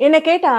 என்ன கேட்டா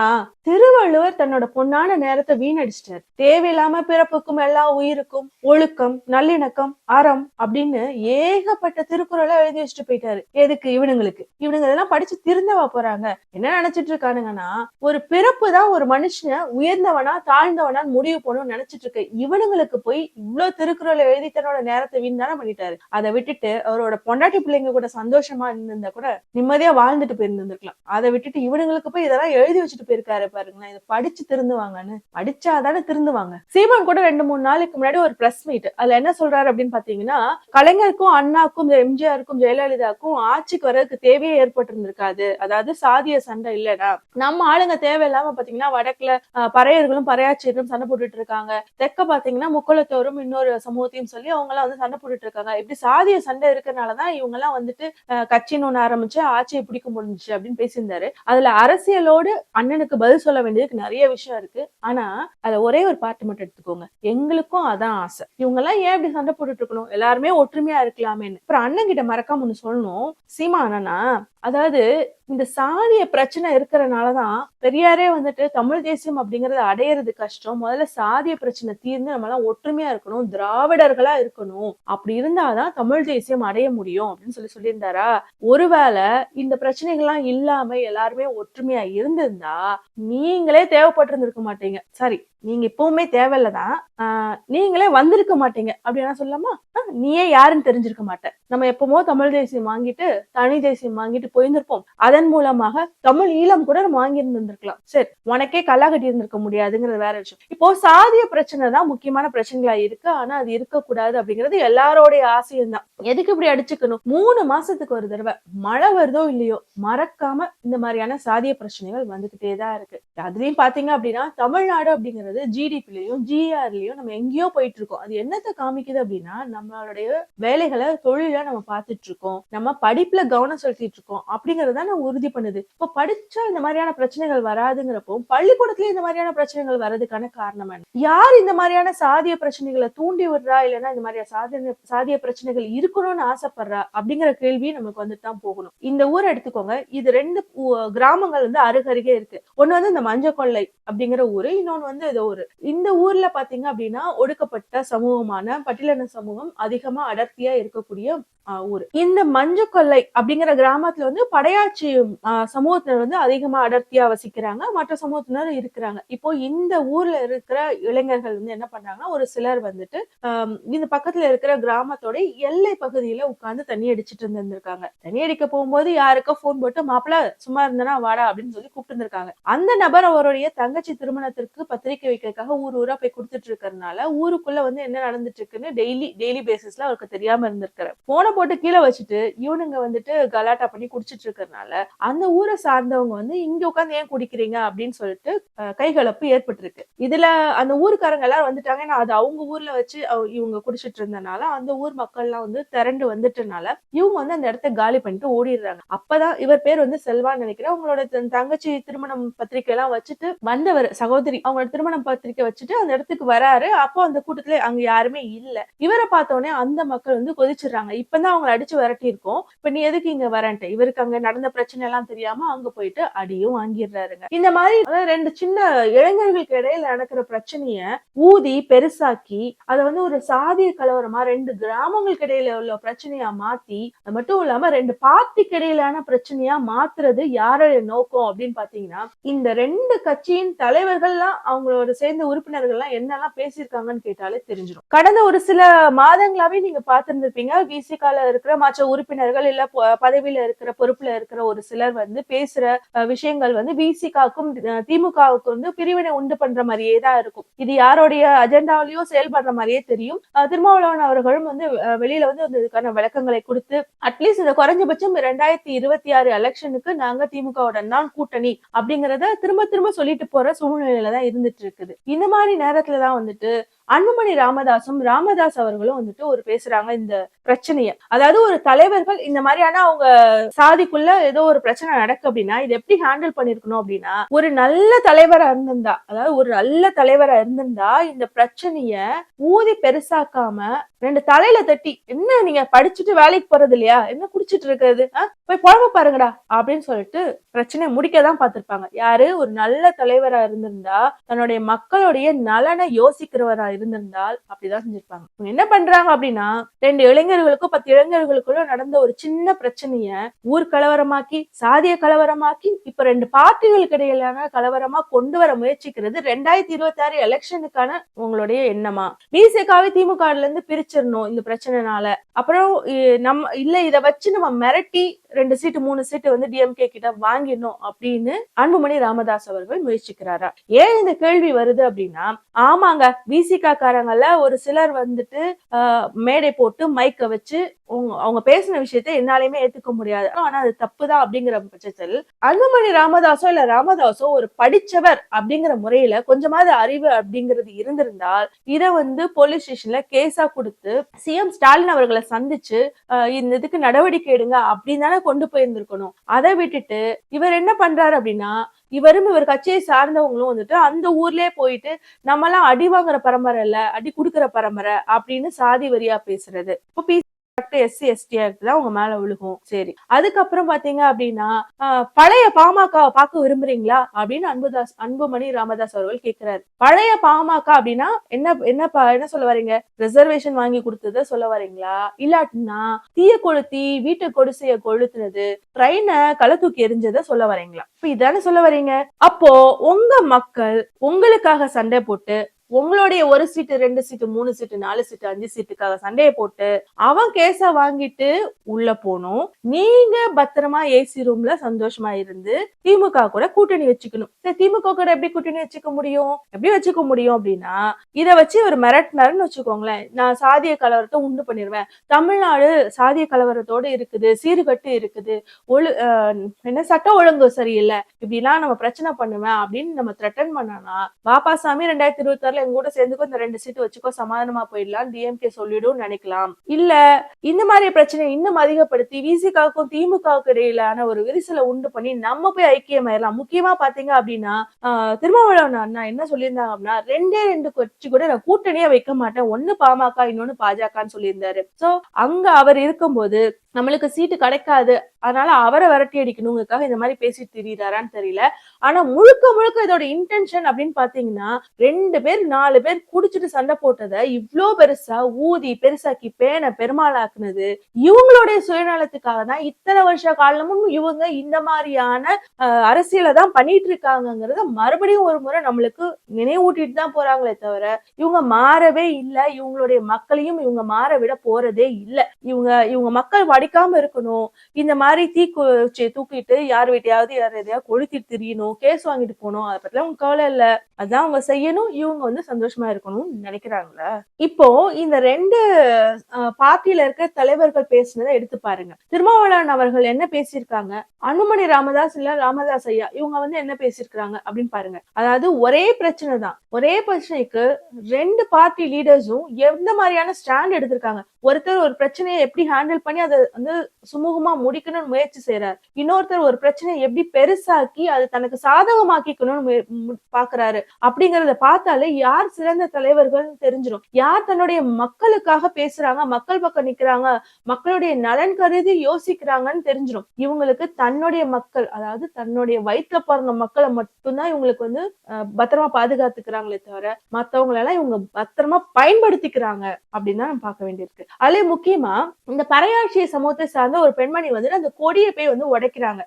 திருவள்ளுவர் தன்னோட பொன்னான நேரத்தை வீணடிச்சிட்டார். தேவையில்லாம பிறப்புக்கும் எல்லா உயிருக்கும் ஒழுக்கம் நல்லிணக்கம் அறம் அப்படின்னு ஏகப்பட்ட திருக்குறளை எழுதி வச்சுட்டு போயிட்டாரு. எதுக்கு? இவனுங்களுக்கு. இவனுங்க இதெல்லாம் படிச்சு திருந்தவா போறாங்க. என்ன நினைச்சிட்டு இருக்கானுங்கன்னா ஒரு பிறப்பு தான் ஒரு மனுஷனை உயர்ந்தவனா தாழ்ந்தவனான்னு முடிவு பண்ணணும்னு நினைச்சிட்டு இருக்கு இவனுங்களுக்கு போய் இவ்வளவு திருக்குறளை எழுதி தன்னோட நேரத்தை வீண் தானே பண்ணிட்டாரு. அதை விட்டுட்டு அவரோட பொண்டாட்டி பிள்ளைங்க கூட சந்தோஷமா இருந்திருந்தா கூட நிம்மதியா வாழ்ந்துட்டு போயிருந்திருக்கலாம் அதை விட்டுட்டு இவனுங்களுக்கு போய் இதெல்லாம் எழுதி வச்சுட்டு போயிருக்காரு பாருங்களேன் இதை படிச்சு திருந்துவாங்கன்னு. படிச்சாதானே திருந்துவாங்க. சீமான் கூட ரெண்டு மூணு நாளைக்கு முன்னாடி ஒரு பிரஸ் மீட் அதுல என்ன சொல்றாரு அப்படின்னு பாத்தீங்கன்னா கலைஞருக்கும் அண்ணாக்கும் எம்ஜிஆருக்கும் ஜெயலலிதாக்கும் ஆட்சிக்கு வர்றதுக்கு தேவையே ஏற்பட்டு இருந்திருக்காது அதாவது சாதிய சண்டை இல்லடா. நம்ம ஆளுங்க தேவையில்லாம பாத்தீங்கன்னா வடக்குல அஹ், பறையர்களும் பறையாச்சியரும் சண்டை போட்டுட்டு இருக்காங்க தெற்க பாத்தீங்கன்னா முக்குளத்தோரும் இன்னொரு சமூகத்தையும் சொல்லி அவங்க எல்லாம் வந்து சண்டை போட்டுட்டு இருக்காங்க இப்படி சாதிய சண்டை இருக்கிறனாலதான் இவங்க எல்லாம் வந்துட்டு கட்சின்னு ஒண்ணு ஆரம்பிச்சு ஆட்சியை பிடிக்க முடிஞ்சுச்சு அப்படின்னு பேசியிருந்தாரு. அதுல அரசியலோடு அண்ணனுக்கு பதில் சொல்ல வேண்டியதுக்கு நிறைய விஷயம் இருக்கு. ஆனா அதுல ஒரே ஒரு பார்ட் மட்டும் எடுத்துக்கோங்க. எங்களுக்கும் அதான் ஆசை. இவங்க எல்லாம் ஏன் இப்படி சண்டை போட்டுட்டு இருக்கணும்? எல்லாருமே ஒற்றுமையா இருக்கலாமேன்னு. அப்புறம் அண்ணன் கிட்ட மறக்காம ஒண்ணு சொல்லணும். சீமா அண்ணனா அதாவது இந்த சாதிய பிரச்சனை இருக்கிறனாலதான் பெரியாரே வந்துட்டு தமிழ் தேசியம் அப்படிங்கறத அடையிறது கஷ்டம். முதல்ல சாதிய பிரச்சனை தீர்ந்து நம்ம எல்லாம் ஒற்றுமையா இருக்கணும் திராவிடர்களா இருக்கணும். அப்படி இருந்தாதான் தமிழ் தேசியம் அடைய முடியும் அப்படின்னு சொல்லி சொல்லியிருந்தாரா? ஒருவேளை இந்த பிரச்சனைகள்லாம் இல்லாம எல்லாருமே ஒற்றுமையா இருந்திருந்தா நீங்களே தேவைப்பட்டிருந்திருக்க மாட்டீங்க. சாரி நீங்க எப்பவுமே தேவையில்லதான். நீங்களே வந்திருக்க மாட்டீங்க. அப்படின்னா சொல்லாமா நீயே யாருன்னு தெரிஞ்சிருக்க மாட்டேன். நம்ம எப்பவுமோ தமிழ் தேசியம் வாங்கிட்டு தனி தேசியம் வாங்கிட்டு போயிருந்திருப்போம். அதன் மூலமாக தமிழ் ஈழம் கூட நம்ம வாங்கி இருந்திருக்கலாம் சரி உனக்கே கல்லா கட்டி இருந்திருக்க முடியாதுங்கிறது வேற விஷயம். இப்போ சாதிய பிரச்சனை தான் முக்கியமான பிரச்சனைகளா இருக்கு. ஆனா அது இருக்கக்கூடாது அப்படிங்கிறது எல்லாரோடைய ஆசையும் தான் எதுக்கு இப்படி அடிச்சுக்கணும்? மூணு மாசத்துக்கு ஒரு தடவை. மழை வருதோ இல்லையோ மறக்காம இந்த மாதிரியான சாதிய பிரச்சனைகள் வந்துகிட்டே தான் இருக்கு. அதுலயும் பாத்தீங்க அப்படின்னா தமிழ்நாடு அப்படிங்கிறது ஜிடிபிலையும் ஜிஆர்லயும் நம்ம எங்கேயோ போயிட்டு இருக்கோம் அது என்னத்தை காமிக்குது அப்படின்னா நம்மளுடைய வேலைகளை தொழில நம்ம பார்த்துட்டு இருக்கோம் நம்ம படிப்புல கவனம் செலுத்திட்டு இருக்கோம் அப்படிங்கறத நம்ம உறுதி பண்ணுது. இப்போ படிச்சா இந்த மாதிரியான பிரச்சனைகள் வராதுங்கிறப்போ பள்ளிக்கூடத்துல இந்த மாதிரியான பிரச்சனைகள் வர்றதுக்கான காரணம் என்ன? யார் இந்த மாதிரியான சாதிய பிரச்சனைகளை தூண்டி விடுறா? இல்லைன்னா இந்த மாதிரியான சாதிய சாதிய பிரச்சனைகள் இருக்கணும்னு ஆசைப்படுறா? அப்படிங்கிற கேள்வி நமக்கு வந்துட்டு தான் போகணும். இந்த ஊரை எடுத்துக்கோங்க. இது ரெண்டு கிராமங்கள் வந்து அருகருகே இருக்கு. ஒன்னு வந்து இந்த மஞ்சள் கொள்ளை அப்படிங்கிற ஊரு. இன்னொன்னு வந்து ஏதோ இந்த ஊர்ல பாத்தீங்க அப்படின்னா ஒடுக்கப்பட்ட சமூகமான பட்டியலின சமூகம் அதிகமா அடர்த்தியா இருக்கக்கூடிய ஊர். இந்த மஞ்சள் கொள்ளை அப்படிங்கிற கிராமத்துல வந்து படையாட்சி சமூகத்தினர் வந்து அதிகமா அடர்த்தியா வசிக்கிறாங்க. மற்ற சமூகத்தினர் இருக்கிறாங்க. இப்போ இந்த ஊர்ல இருக்கிற இளைஞர்கள் வந்து என்ன பண்றாங்கன்னா ஒரு சிலர் வந்துட்டு இந்த பக்கத்துல இருக்கிற கிராமத்தோட எல்லை பகுதியில உட்கார்ந்து தண்ணி அடிச்சிட்டு இருந்திருக்காங்க தண்ணி அடிக்க போகும்போது யாருக்கோ போன் போட்டு மாப்பிள்ள சும்மா இருந்தனா வாடா அப்படின்னு சொல்லி கூப்பிட்டு இருந்திருக்காங்க. அந்த நபர் அவருடைய தங்கச்சி திருமணத்திற்கு பத்திரிக்கை வைக்கிறதுக்காக ஊர் ஊரா போய் கொடுத்துட்டு இருக்கிறதுனால ஊருக்குள்ள வந்து என்ன நடந்துட்டு இருக்குன்னு டெய்லி டெய்லி பேசிஸ்ல அவருக்கு தெரியாம இருந்திருக்காரு போனை போட்டு கீழே வச்சுட்டு இவனுங்க வந்துட்டு கலாட்டா பண்ணி குடிச்சிட்டு இருக்கறனால அந்த ஊரை சார்ந்தவங்க வந்து இங்க உட்காந்து ஏன் குடிக்கிறீங்க அப்படின்னு சொல்லிட்டு கைகலப்பு ஏற்பட்டிருக்கு. இதுல அந்த ஊருக்காரங்க எல்லாரும் வந்துட்டாங்க. ஏன்னா அது அவங்க ஊர்ல வச்சு இவங்க குடிச்சிட்டு இருந்தனால அந்த ஊர் மக்கள் எல்லாம் வந்து திரண்டு வந்துட்டனால இவங்க வந்து அந்த இடத்த காலி பண்ணிட்டு ஓடிடுறாங்க. அப்பதான் இவர் பேர் வந்து செல்வான்னு நினைக்கிறேன். அவங்களோட தங்கச்சி திருமணம் பத்திரிகை எல்லாம் வச்சுட்டு வந்தவர் சகோதரி அவங்களோட திருமணம் பத்திரிக்கை வச்சுட்டு அந்த இடத்துக்கு வராரு. அப்போ அந்த கூட்டத்துல அங்க யாருமே இல்ல. இவரை பார்த்த உடனே அந்த மக்கள் வந்து கொதிச்சிடுறாங்க. இப்பதான் அவங்களை அடிச்சு விரட்டி இருக்கோம் இப்ப நீ எதுக்கு இங்க வரன்ட்டு? இவருக்கு அங்க நடந்த பிரச்சனை எல்லாம் தெரியாம அங்க போயிட்டு அடியும் வாங்கிடுறாருங்க. இந்த மாதிரி ரெண்டு சின்ன இளைஞர்களுக்கு இடையில நடக்கிற பிரச்சனைய ஊதி பெருசாக்கி அதை வந்து ஒரு சாதிய கலவரமா ரெண்டு கிராமங்களுக்கு இடையில உள்ள பிரச்சனையா மாத்தி அது மட்டும் இல்லாம ரெண்டு பார்ட்டிக்கு இடையிலான பிரச்சனையா மாத்துறது யாருடைய நோக்கம் அப்படின்னு பாத்தீங்கன்னா இந்த ரெண்டு கட்சியின் தலைவர்கள்லாம் அவங்களோட சேர்ந்த உறுப்பினர்கள்லாம் என்னெல்லாம் பேசியிருக்காங்கன்னு கேட்டாலே தெரிஞ்சிடும் கடந்த ஒரு சில மாதங்களாவே நீங்க பார்த்திருந்திருப்பீங்க. விசிகால இருக்கிற மற்ற உறுப்பினர்கள் இல்ல பதவியில இருக்கிற பொறுப்புல இருக்கிற ஒரு சிலர் வந்து பேசுற விஷயங்கள் வந்து விசிகாக்கும் திமுகவுக்கு வந்து பிரிவினை உண்டு பண்ற மாதிரியே தான் இருக்கும். இது யாருடைய அஜெண்டாவிலயோ செயல்படுற மாதிரியே தெரியும். திருமாவளவன் அவர்களும் வந்து வெளியில வந்து இதுக்கான விளக்கங்களை கொடுத்து அட்லீஸ்ட் இந்த குறைஞ்சபட்சம் ரெண்டாயிரத்தி இருபத்தி ஆறு எலெக்ஷனுக்கு நாங்க திமுகவுடன் தான் கூட்டணி அப்படிங்கறத திரும்ப திரும்ப சொல்லிட்டு போற சூழ்நிலையில தான் இருந்துட்டு இருக்கு. இருக்குது. இந்த மாதிரி நேரத்துல தான் வந்துட்டு அன்புமணி ராமதாசும் ராமதாஸ் அவர்களும் வந்துட்டு ஒரு பேசுறாங்க இந்த பிரச்சனைய. அதாவது ஒரு தலைவர்கள் இந்த மாதிரியான அவங்க சாதிக்குள்ள ஏதோ ஒரு பிரச்சனை நடக்கு அப்படின்னா இது எப்படி ஹேண்டில் பண்ணிருக்கணும் அப்படின்னா ஒரு நல்ல தலைவரா இருந்திருந்தா அதாவது ஒரு நல்ல தலைவரா இருந்திருந்தா இந்த பிரச்சனைய ஊதி பெருசாக்காம ரெண்டு தலையில தட்டி என்ன நீங்க படிச்சுட்டு வேலைக்கு போறது இல்லையா? என்ன குடிச்சிட்டு இருக்கிறது? போய் குழம்பு பாருங்கடா அப்படின்னு சொல்லிட்டு பிரச்சனையை முடிக்கதான் பார்த்திருப்பாங்க. யாரு? ஒரு நல்ல தலைவரா இருந்திருந்தா தன்னுடைய மக்களுடைய நலனை யோசிக்கிறவரா இருந்திருந்தால் அப்படிதான் செஞ்சிருப்பாங்க. இவங்க என்ன பண்றாங்க அப்படின்னா ரெண்டு இளைஞர்களுக்கும் பத்து இளைஞர்களுக்குள்ள நடந்த ஒரு சின்ன பிரச்சனைய ஊர் கலவரமாக்கி சாதிய கலவரமாக்கி இப்ப ரெண்டு பார்ட்டிகளுக்கு இடையிலான கலவரமா கொண்டு வர முயற்சிக்கிறது ரெண்டாயிரத்தி இருபத்தி ஆறு எலெக்ஷனுக்கான உங்களுடைய எண்ணமா? பிசிகாவை திமுக இருந்து பிரிச்சிடணும் இந்த பிரச்சனைனால. அப்புறம் நம்ம இல்ல இதை வச்சு நம்ம மிரட்டி ரெண்டு சீட்டு மூணு சீட்டு வந்து டிஎம்கே கிட்ட வாங்கிடணும் அப்படின்னு அன்புமணி ராமதாஸ் அவர்கள் முயற்சிக்கிறாரா? ஏன் இந்த கேள்வி வருது அப்படின்னா ஆமாங்க விசிகா காரங்கள்ல ஒரு சிலர் வந்துட்டு ஆஹ், மேடை போட்டு மைக்க வச்சு அவங்க பேசின விஷயத்தை என்னாலையுமே ஏத்துக்க முடியாது. ஆனா அது தப்புதான் அப்படிங்கிற பட்சத்தில் அன்புமணி ராமதாஸோ இல்ல ராமதாஸோ ஒரு படிச்சவர் அப்படிங்கிற முறையில கொஞ்சமாவது அறிவு அப்படிங்கிறது இருந்திருந்தால் இத வந்து போலீஸ் ஸ்டேஷன்ல கேஸா கொடுத்து சிஎம் ஸ்டாலின் அவர்களை சந்திச்சு இந்த இதுக்கு நடவடிக்கை எடுங்க அப்படின்னு தானே கொண்டு போயிருந்திருக்கணும். அதை விட்டுட்டு இவர் என்ன பண்றாரு அப்படின்னா இவரும் இவர் கட்சியை சார்ந்தவங்களும் வந்துட்டு அந்த ஊர்லயே போயிட்டு நம்மலாம் அடி வாங்குற பரம்பரை இல்ல அடி குடுக்கிற பரம்பரை அப்படின்னு சாதி வரியா பேசுறது. இப்போ பி எஸ்சி எஸ்டியா இருக்குதா உங்க மேல விழுகும். சரி. அதுக்கப்புறம் பாத்தீங்க அப்படின்னா பழைய பாமக பார்க்க விரும்புறீங்களா? அப்படின்னு அன்புதாஸ் அன்புமணி ராமதாஸ் அவர்கள் கேட்கிறாரு பழைய பாமக அப்படின்னா என்ன என்ன ப- என்ன சொல்ல வரீங்க? ரிசர்வேஷன் வாங்கி கொடுத்தத சொல்ல வரீங்களா? இல்லாட்டினா தீய கொளுத்தி வீட்டு கொடுசைய கொளுத்துனது ட்ரெயினை களை தூக்கி எரிஞ்சதை சொல்ல வரீங்களா? இப்ப இதானே சொல்ல வரீங்க. அப்போ உங்க மக்கள் உங்களுக்காக சண்டை போட்டு உங்களுடைய ஒரு சீட்டு ரெண்டு சீட்டு மூணு சீட்டு நாலு சீட்டு அஞ்சு சீட்டுக்காக சண்டையை போட்டு அவன் கேஸ வாங்கிட்டு உள்ள போகணும் நீங்க பத்திரமா ஏசி ரூம்ல சந்தோஷமா இருந்து திமுக கூட கூட்டணி வச்சுக்கணும். சரி திமுக கூட எப்படி கூட்டணி வச்சுக்க முடியும்? எப்படி வச்சுக்க முடியும் அப்படின்னா இத வச்சு ஒரு மிரட்டினாருன்னு வச்சுக்கோங்களேன். நான் சாதிய கலவரத்தை உண்டு பண்ணிடுவேன் தமிழ்நாடு சாதிய கலவரத்தோட இருக்குது சீர்கட்டு இருக்குது. ஒழு அஹ் என்ன சட்ட ஒழுங்கு சரியில்லை. இப்படிலாம் நம்ம பிரச்சனை பண்ணுவேன் அப்படின்னு நம்ம த்ரெட்டன் பண்ணனா பாப்பாசாமி ரெண்டாயிரத்தி இருபத்தி ஆறுல எங்க கூட சேர்ந்துக்கோ இந்த ரெண்டு சீட்டு வச்சுக்கோ சமாதானமா போயிடலாம் டிஎம்கே சொல்லிடும் நினைக்கலாம். இல்ல இந்த மாதிரி பிரச்சனை இன்னும் அதிகப்படுத்தி விசிகாவுக்கும் திமுகவுக்கு இடையிலான ஒரு விரிசலை உண்டு பண்ணி நம்ம போய் ஐக்கியமாயிடலாம் முக்கியமா பாத்தீங்க அப்படின்னா ஆஹ் திருமாவளவன் அண்ணா என்ன சொல்லியிருந்தாங்க அப்படின்னா ரெண்டே ரெண்டு கட்சி கூட நான் கூட்டணியே வைக்க மாட்டேன். ஒண்ணு பாமக இன்னொன்னு பாஜகன்னு சொல்லியிருந்தாரு. சோ அங்க அவர் இருக்கும்போது நம்மளுக்கு சீட்டு கிடைக்காது. அதனால அவரை விரட்டி அடிக்கணுங்கக்காக இந்த மாதிரி பேசிட்டு திரியிறாரான்னு தெரியல. ஆனா முழுக்க முழுக்க இதோட இன்டென்ஷன் அப்படின்னு பாத்தீங்கன்னா ரெண்டு பேர் நாலு பேர் குடிச்சிட்டு சண்டை போட்டதை இவ்ளோ பெருசா ஊதி பெருசாக்கி பேனை பெருமாளாக்குனது இவங்களுடைய சுயநலத்துக்காக தான் இத்தனை வருஷ காலமும் இவங்க இந்த மாதிரியான அரசியலை தான் பண்ணிட்டு இருக்காங்கிறத மறுபடியும் ஒரு முறை நம்மளுக்கு நினைவூட்டிட்டு தான் போறாங்களே தவிர இவங்க மாறவே இல்லை. இவங்களுடைய மக்களையும் இவங்க மாற விட போறதே இல்லை. இவங்க இவங்க மக்கள் வடிக்காம இருக்கணும். இந்த மாதிரி தீ தூக்கிட்டு யார் வீட்டையாவது யார் எதையாவது கொளுத்திட்டு திரியணும் கேஸ் வாங்கிட்டு போகணும் அதை பத்திலாம் அவங்க கவலை இல்ல. அதான் அவங்க செய்யணும் இவங்க வந்து சந்தோஷமா இருக்கணும்னு நினைக்கிறாங்களா? இப்போ இந்த ரெண்டு பார்ட்டியில இருக்க தலைவர்கள் பேசினதை எடுத்து பாருங்க. திருமாவளவன் அவர்கள் என்ன பேசியிருக்காங்க? அனுமணி ராமதாஸ் இல்ல ராமதாஸ் ஐயா இவங்க வந்து என்ன பேசியிருக்காங்க அப்படின்னு பாருங்க. அதாவது ஒரே பிரச்சனை தான். ஒரே பிரச்சனைக்கு ரெண்டு பார்ட்டி லீடர்ஸும் எந்த மாதிரியான ஸ்டாண்ட் எடுத்திருக்காங்க? ஒருத்தர் ஒரு பிரச்சனையை எப்படி ஹேண்டில் பண்ணி அதை வந்து சுமூகமா முடிக்கணும்னு முயற்சி செய்யறாரு இன்னொருத்தர் ஒரு பிரச்சனையை எப்படி பெருசாக்கி அது தனக்கு சாதகமாக்கிக்கணும்னு பாக்குறாரு. அப்படிங்கறத பார்த்தாலே யார் சிறந்த தலைவர்கள் தெரிஞ்சிடும் யார் தன்னுடைய மக்களுக்காக பேசுறாங்க மக்கள் பக்கம் நிக்கிறாங்க மக்களுடைய நலன் கருதி யோசிக்கிறாங்கன்னு தெரிஞ்சிடும் இவங்களுக்கு தன்னுடைய மக்கள் அதாவது தன்னுடைய வயிற்றுல பிறந்த மக்களை மட்டும்தான் இவங்களுக்கு வந்து பத்திரமா பாதுகாத்துக்கிறாங்களே தவிர மத்தவங்களெல்லாம் இவங்க பத்திரமா பயன்படுத்திக்கிறாங்க அப்படின்னு தான் நம்ம பார்க்க வேண்டியிருக்கு. அதுல முக்கியமா இந்த பறையாட்சியை சமூகத்தை சார்ந்த ஒரு பெண்மணி வந்து அந்த கொடியை போய் வந்து உடைக்கிறாங்க.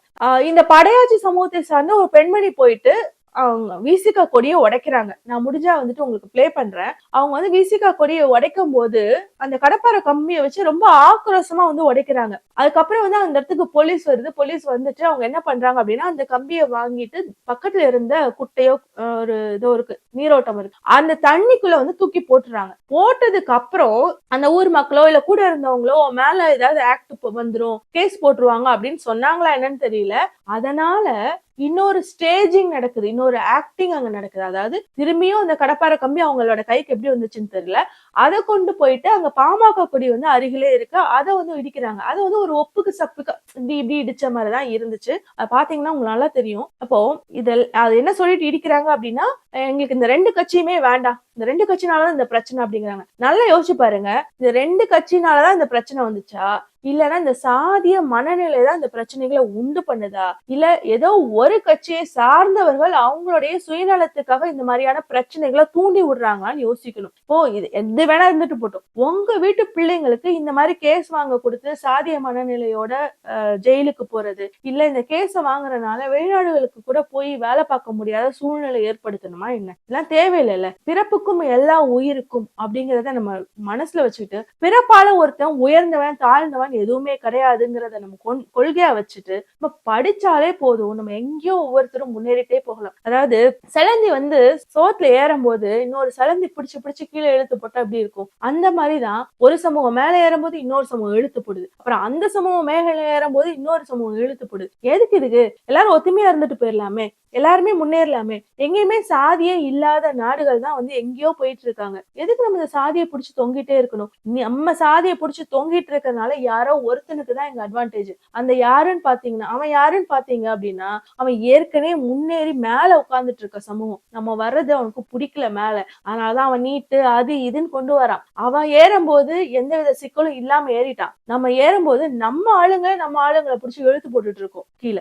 இந்த படையாச்சி சமூகத்தை சார்ந்த ஒரு பெண்மணி போயிட்டு அவங்க விசிகா கொடியை உடைக்கிறாங்க. நான் முடிஞ்சா வந்துட்டு உங்களுக்கு ப்ளே பண்றேன். அவங்க வந்து விசிகா கொடியை உடைக்கும் போது அந்த கடப்பாறை கம்பியை வச்சு ரொம்ப ஆக்ரோஷமா வந்து உடைக்கிறாங்க. அதுக்கப்புறம் வந்து அந்த இடத்துக்கு போலீஸ் வருது. போலீஸ் வந்துட்டு அவங்க என்ன பண்றாங்க அப்படின்னா அந்த கம்பியை வாங்கிட்டு பக்கத்துல இருந்த குட்டையோ ஒரு இதோ இருக்கு நீரோட்டம் இருக்கு. அந்த தண்ணிக்குள்ள வந்து தூக்கி போட்டுறாங்க. போட்டதுக்கு அப்புறம் அந்த ஊர் மக்களோ இல்ல கூட இருந்தவங்களோ மேல ஏதாவது ஆக்ட் வந்துரும். கேஸ் போட்டுருவாங்க அப்படின்னு சொன்னாங்களா என்னன்னு தெரியல. அதனால இன்னொரு ஸ்டேஜிங் நடக்குது இன்னொரு ஆக்டிங் அங்க நடக்குது. அதாவது திரும்பியும் அந்த கடப்பார கம்பி அவங்களோட கைக்கு எப்படி வந்துச்சுன்னு தெரியல. அதை கொண்டு போயிட்டு அங்க பாமக கொடி வந்து அருகிலே இருக்கு. அதை வந்து இடிக்கிறாங்க. அது வந்து ஒரு ஒப்புக்கு சப்புக்கு இப்படி இப்படி இடிச்ச மாதிரிதான் இருந்துச்சு. பாத்தீங்கன்னா உங்களுக்கு நல்லா தெரியும். அப்போ இதில் அது என்ன சொல்லிட்டு இடிக்கிறாங்க அப்படின்னா எங்களுக்கு இந்த ரெண்டு கட்சியுமே வேண்டாம். இந்த ரெண்டு கட்சினாலதான் இந்த பிரச்சனை அப்படிங்கிறாங்க. நல்லா யோசிச்சு பாருங்க. இந்த ரெண்டு கட்சினாலதான் இந்த பிரச்சனை வந்துச்சா? இல்லைன்னா இந்த சாதிய மனநிலை தான் இந்த பிரச்சனைகளை உண்டு பண்ணுதா? இல்ல ஏதோ ஒரு கட்சியை சார்ந்தவர்கள் அவங்களுடைய சுயநலத்துக்காக இந்த மாதிரியான பிரச்சனைகளை தூண்டி விடுறாங்களான்னு யோசிக்கணும். இப்போ இது எது வேணா இருந்துட்டு போட்டோம். உங்க வீட்டு பிள்ளைங்களுக்கு இந்த மாதிரி கேஸ் வாங்க கொடுத்து சாதிய மனநிலையோட அஹ், ஜெயிலுக்கு போறது இல்ல இந்த கேஸை வாங்குறதுனால வெளிநாடுகளுக்கு கூட போய் வேலை பார்க்க முடியாத சூழ்நிலை ஏற்படுத்தணுமா என்ன? இதெல்லாம் தேவையில்லைல்ல. பிறப்புக்கும் எல்லா உயிருக்கும் அப்படிங்கிறத நம்ம மனசுல வச்சுக்கிட்டு பிறப்பால ஒருத்தன் உயர்ந்தவன் தாழ்ந்தவன் எதுவுமே கிடையாதுங்கிறத நம்ம கொள்கையா வச்சுட்டு நம்ம படிச்சாலே போதும். நம்ம எங்கேயோ ஒவ்வொருத்தரும் முன்னேறிட்டே போகலாம். அதாவது சிலந்தி வந்து சோத்துல ஏறும்போது இன்னொரு சிலந்தி பிடிச்சு பிடிச்சு கீழே இழுத்து போட்டா அப்படி இருக்கும்? அந்த மாதிரிதான் ஒரு சமூகம் மேல ஏறும்போது இன்னொரு சமூகம் இழுத்து போடுது. அப்புறம் அந்த சமூகம் மேல ஏறும்போது இன்னொரு சமூகம் இழுத்து போடுது. எதுக்கு இதுக்கு? எல்லாரும் ஒத்துமையா இருந்துட்டு போயிடலாமே எல்லாருமே முன்னேறலாமே. எங்கேயுமே சாதியே இல்லாத நாடுகள் தான் வந்து எங்கேயோ போயிட்டு இருக்காங்க. எதுக்கு நம்ம இந்த சாதியை பிடிச்சு தொங்கிட்டே இருக்கணும்? நம்ம சாதியை பிடிச்சு தொங்கிட்டு இருக்கறனால யார் ஒருத்தனுக்கு தான் எங்க அட்வான்டேஜ் அந்த யாருன்னு பாத்தீங்கன்னா அவன் யாருன்னு பாத்தீங்க அப்படின்னா அவன் ஏற்கனவே முன்னேறி மேல உட்கார்ந்துட்டு இருக்க சமூகம். நம்ம வர்றது அவனுக்கு பிடிக்கல மேல. அதனாலதான் அவன் நீட்டு அது இதுன்னு கொண்டு வரான். அவன் ஏறும்போது எந்த வித சிக்கலும் இல்லாம ஏறிட்டான். நம்ம ஏறும்போது நம்ம ஆளுங்க நம்ம ஆளுங்களை பிடிச்சி இழுத்து போட்டுட்டு இருக்கோம் கீழே.